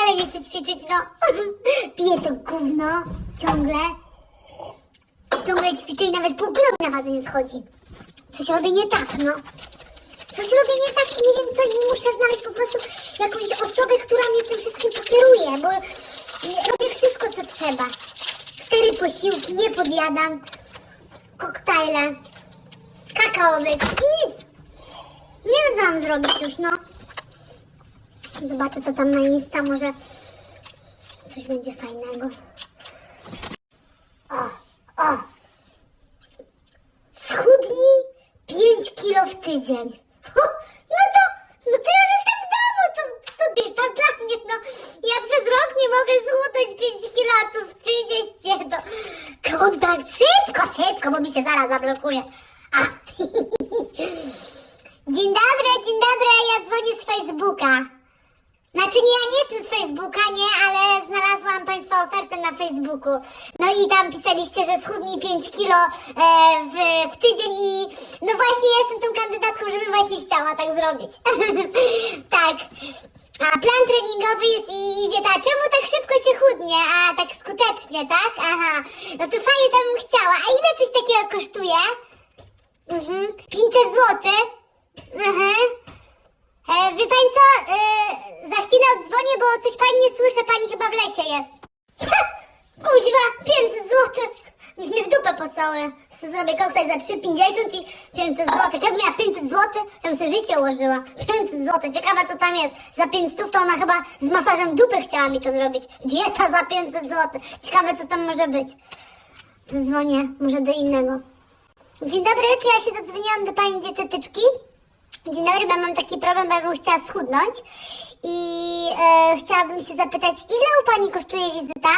dalej nie chcę ćwiczyć, no. Piję to gówno ciągle. Ciągle ćwiczę i nawet pół kilo na wazę nie schodzi. Coś robię nie tak, no. Coś robię nie tak i nie wiem co i muszę znaleźć po prostu jakąś osobę, która mnie tym wszystkim pokieruje, bo robię wszystko co trzeba. Cztery posiłki, nie podjadam. Koktajle. Kakaowy i nic. Nie wiem co mam zrobić już, no. Zobaczę co tam na Insta, może coś będzie fajnego. O, o. Schudnij 5 kilo w tydzień. No to, no to już jestem w domu, to, to dieta dla mnie, no. Ja przez rok nie mogę schudnąć 5 kilo, a tu w tydzień cię to... Kontakt, szybko, szybko, bo mi się zaraz zablokuje. A. Dzień dobry, dzień dobry, ja dzwonię z Facebooka. Znaczy nie, ja nie jestem z Facebooka, nie, ale znalazłam Państwa ofertę na Facebooku. No i tam pisaliście, że schudnij 5 kilo e, w, w tydzień i no właśnie ja jestem tą kandydatką, żebym właśnie chciała tak zrobić. tak. A plan treningowy jest i dieta. Czemu tak szybko się chudnie? A tak skutecznie, tak? Aha. No to fajnie to bym chciała. A ile coś takiego kosztuje? Mhm. 500 zł. Mhm. E, wie pani co? E, za chwilę odzwonię, bo coś pani nie słyszę, pani chyba w lesie jest. Ha! Kuźwa, 500 zł. Niech mnie w dupę pocałuje. Se Zrobię koktajl za 3,50 i 500 zł. Jakbym miała 500 zł, to bym sobie życie ułożyła. 500 zł. Ciekawe co tam jest. Za 500 to ona chyba z masażem dupy chciała mi to zrobić. Dieta za 500 zł. Ciekawe co tam może być. Zadzwonię może do innego. Dzień dobry, czy ja się dodzwoniłam do pani dietetyczki? Dzień dobry, bo mam taki problem, bo ja bym chciała schudnąć i e, chciałabym się zapytać, ile u Pani kosztuje wizyta?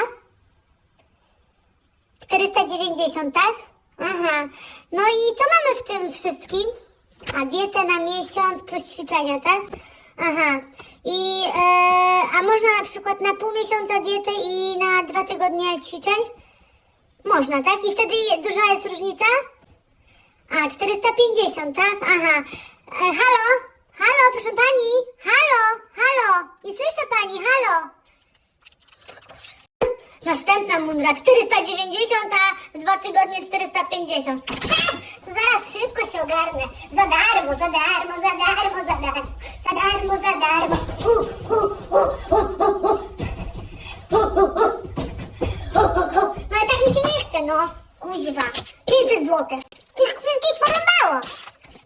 490, tak? Aha. No i co mamy w tym wszystkim? A dietę na miesiąc plus ćwiczenia, tak? Aha. I e, a można na przykład na pół miesiąca dietę i na dwa tygodnie ćwiczeń? Można, tak? I wtedy duża jest różnica? A, 450, tak? Aha. E, halo? Halo, proszę pani? Halo? Halo? Nie słyszę pani, halo? Następna mundra 490, a dwa tygodnie 450. Ha! To zaraz szybko się ogarnę. Za darmo, za darmo, za darmo, za darmo. Za darmo, za darmo. No ale tak mi się nie chce, no. Kuźwa. 500 zł. Wszystkich porąbało.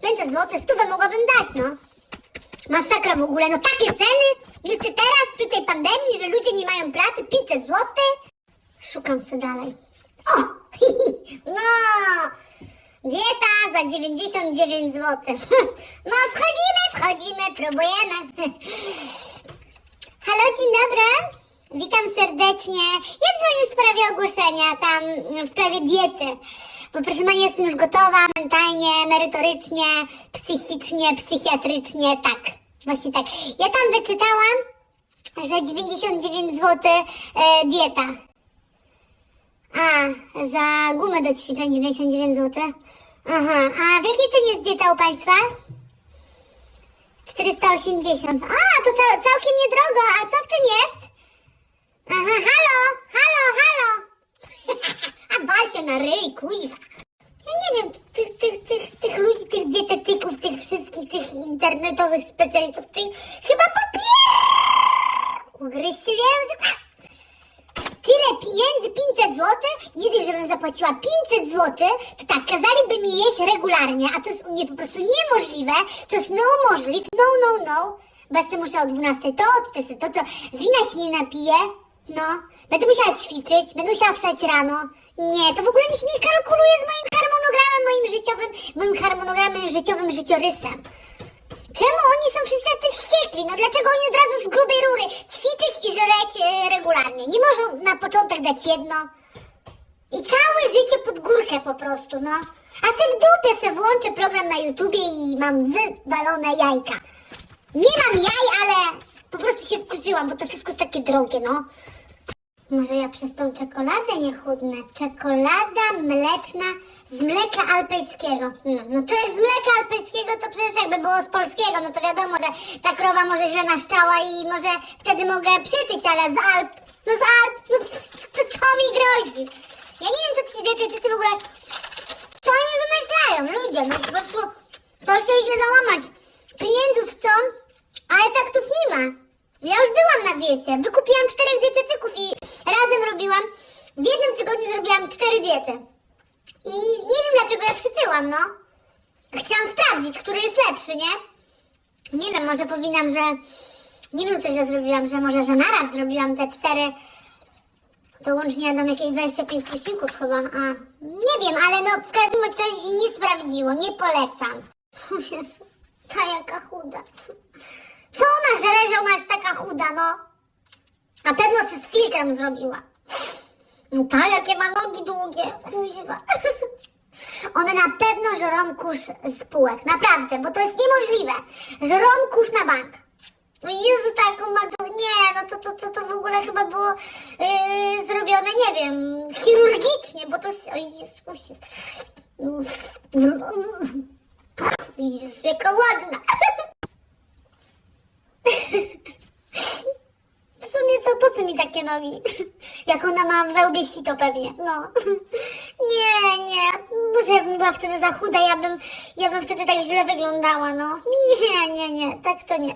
500 zł, stówę mogłabym dać, no. Masakra w ogóle, no takie ceny? Jeszcze teraz, przy tej pandemii, że ludzie nie mają pracy, 500 zł? Szukam se dalej. O! No! Dieta za 99 zł. No wchodzimy, wchodzimy, próbujemy. Halo, dzień dobry. Witam serdecznie. Ja dzwonię w sprawie ogłoszenia tam w sprawie diety. Bo proszę Pani, jestem już gotowa mentalnie, merytorycznie, psychicznie, psychiatrycznie, tak. Właśnie tak. Ja tam wyczytałam, że 99 zł e, dieta. A, za gumę do ćwiczeń 99 zł. Aha, a w jakiej cenie jest dieta u Państwa? 480. A, to, to całkiem niedrogo. A co w tym jest? Aha, halo, halo, halo. Na ryj, kuźwa. Ja nie wiem, tych, tych, tych, tych ludzi, tych dietetyków, tych wszystkich, tych internetowych specjalistów, tych chyba popier... Ugryźcie w język. Tyle pieniędzy, 500 zł? Nie dość, żebym zapłaciła 500 zł, to tak, kazaliby mi jeść regularnie, a to jest u mnie po prostu niemożliwe, to jest no możliwe, no, no, no. Sobie muszę o 12 to, to, to, to, to, wina się nie napiję, no. Będę musiała ćwiczyć, będę musiała wstać rano. Nie, to w ogóle mi się nie kalkuluje z moim harmonogramem, moim życiowym, moim harmonogramem życiowym, życiorysem. Czemu oni są wszyscy tacy wściekli? No dlaczego oni od razu z grubej rury ćwiczyć i żreć e, regularnie? Nie mogą na początek dać jedno? I całe życie pod górkę po prostu, no. A se w dupie se włączę program na YouTubie i mam wywalone jajka. Nie mam jaj, ale po prostu się wkurzyłam, bo to wszystko jest takie drogie, no. Może ja przez tą czekoladę nie chudnę. Czekolada mleczna Z mleka alpejskiego. No, no to jak z mleka alpejskiego, to przecież jakby było z polskiego, no to wiadomo, że ta krowa może źle naszczała i może wtedy mogę przytyć, ale z Alp, no z Alp, no to co mi grozi? Ja nie wiem, co ci dietetycy w ogóle, co oni wymyślają, ludzie, no po prostu to się idzie załamać. Pieniędzów chcą, a efektów nie ma. Ja już byłam na diecie, wykupiłam czterech dietetyków i robiłam, w jednym tygodniu zrobiłam cztery diety. I nie wiem dlaczego ja przytyłam, no. Chciałam sprawdzić, który jest lepszy, nie? Nie wiem, może powinnam, że... Nie wiem, co źle zrobiłam, że może, że naraz zrobiłam te cztery... To łącznie dam jakieś 25 posiłków chyba, a... Nie wiem, ale no w każdym razie się nie sprawdziło, nie polecam. Jezu, ta jaka chuda. Co ona żre, że ona jest taka chuda, no? Na pewno se z filtrem zrobiła. No ta, jakie ma nogi długie, kuźwa. One na pewno żerą kurz z półek, naprawdę, bo to jest niemożliwe. Żerą kurz na bank. No Jezu, taką ma Nie, no to, to, to, to w ogóle chyba było yy, zrobione, nie wiem, chirurgicznie, bo to jest... O Jezu, Jezu. Jezu, jaka ładna. W sumie to po co mi takie nogi? Jak ona ma we łbie sito pewnie, no. Nie, nie, może jakbym była wtedy za chuda, ja bym, ja bym wtedy tak źle wyglądała, no. Nie, nie, nie, tak to nie.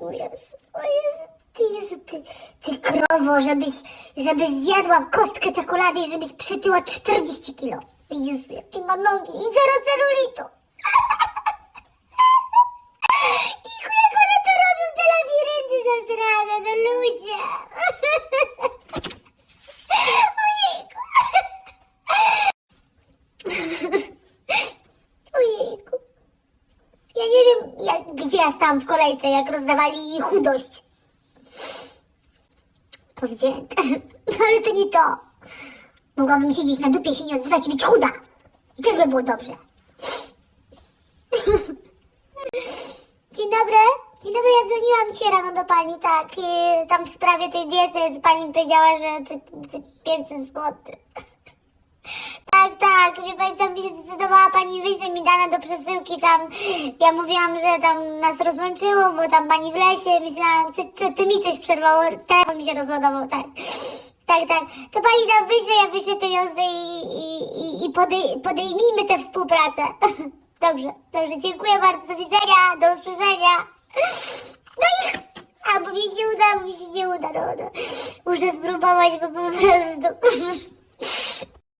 O Jezu, o Jezu, ty Jezu, ty, ty krowo, żebyś, żebyś zjadła kostkę czekolady i żebyś przytyła 40 kilo. Jezu, jakie ma nogi i zero celulitu. Iku, jak one to robią, te labirynty zasrane, no ludzie. Ojejku. Ojejku. Ja nie wiem, gdzie ja stałam w kolejce, jak rozdawali chudość. To wdzięk. Ale to nie to. Mogłabym siedzieć na dupie, się nie odzywać i być chuda. I też by było dobrze. Dzień dobry. Dzień dobry, ja dzwoniłam dzisiaj rano do pani, tak, tam w sprawie tej diety pani mi powiedziała, że ty, ty 500 zł. Tak, tak, wie pani co, mi się zdecydowała pani wyśle mi dane do przesyłki tam, ja mówiłam, że tam nas rozłączyło, bo tam pani w lesie, myślałam, ty, ty, ty mi coś przerwało, telefon mi się rozładował, tak. Tak, tak, to pani tam wyśle, ja wyślę pieniądze i, i, i, i podej, podejmijmy tę współpracę. Dobrze, dobrze, dziękuję bardzo, do widzenia, do usłyszenia. No i... Albo mi się uda, albo mi się nie uda, no, no. Muszę spróbować, bo po prostu...